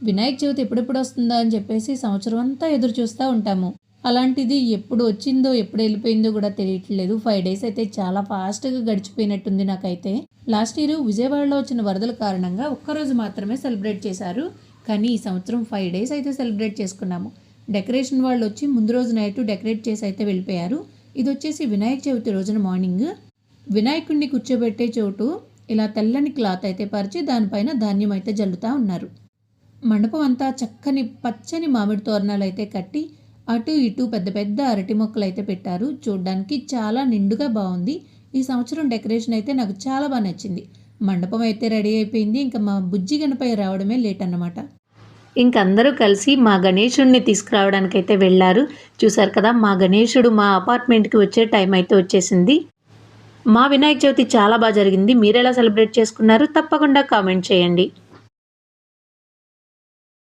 వినాయక చవితి ఎప్పుడెప్పుడు వస్తుందా అని చెప్పేసి సంవత్సరం అంతా ఎదురు చూస్తూ ఉంటాము. అలాంటిది ఎప్పుడు వచ్చిందో ఎప్పుడు వెళ్ళిపోయిందో కూడా తెలియట్లేదు. ఫైవ్ డేస్ అయితే చాలా ఫాస్ట్గా గడిచిపోయినట్టుంది నాకైతే. లాస్ట్ ఇయర్ విజయవాడలో వచ్చిన వరదల కారణంగా ఒక్కరోజు మాత్రమే సెలబ్రేట్ చేశారు. కానీ ఈ సంవత్సరం ఫైవ్ డేస్ అయితే సెలబ్రేట్ చేసుకున్నాము. డెకరేషన్ వాళ్ళు వచ్చి ముందు రోజు నైట్ డెకరేట్ చేసి అయితే వెళ్ళిపోయారు. ఇది వచ్చేసి వినాయక చవితి రోజున మార్నింగ్ వినాయకుడిని కూర్చోబెట్టే చోటు ఇలా తెల్లని క్లాత్ అయితే పరిచి దానిపైన ధాన్యం అయితే జల్లుతూ ఉన్నారు. మండపం అంతా చక్కని పచ్చని మామిడి తోరణాలు అయితే కట్టి అటు ఇటు పెద్ద పెద్ద అరటి మొక్కలు అయితే పెట్టారు. చూడ్డానికి చాలా నిండుగా బాగుంది. ఈ సంవత్సరం డెకరేషన్ అయితే నాకు చాలా బాగా నచ్చింది. మండపం అయితే రెడీ అయిపోయింది. ఇంకా మా బుజ్జి గణపై రావడమే లేట్ అన్నమాట. ఇంకందరూ కలిసి మా గణేషుడిని తీసుకురావడానికైతే వెళ్ళారు. చూసారు కదా మా గణేషుడు మా అపార్ట్మెంట్కి వచ్చే టైం అయితే వచ్చేసింది. మా వినాయక చవితి చాలా బాగా జరిగింది. మీరు ఎలా సెలబ్రేట్ చేసుకున్నారు? తప్పకుండా కామెంట్ చేయండి.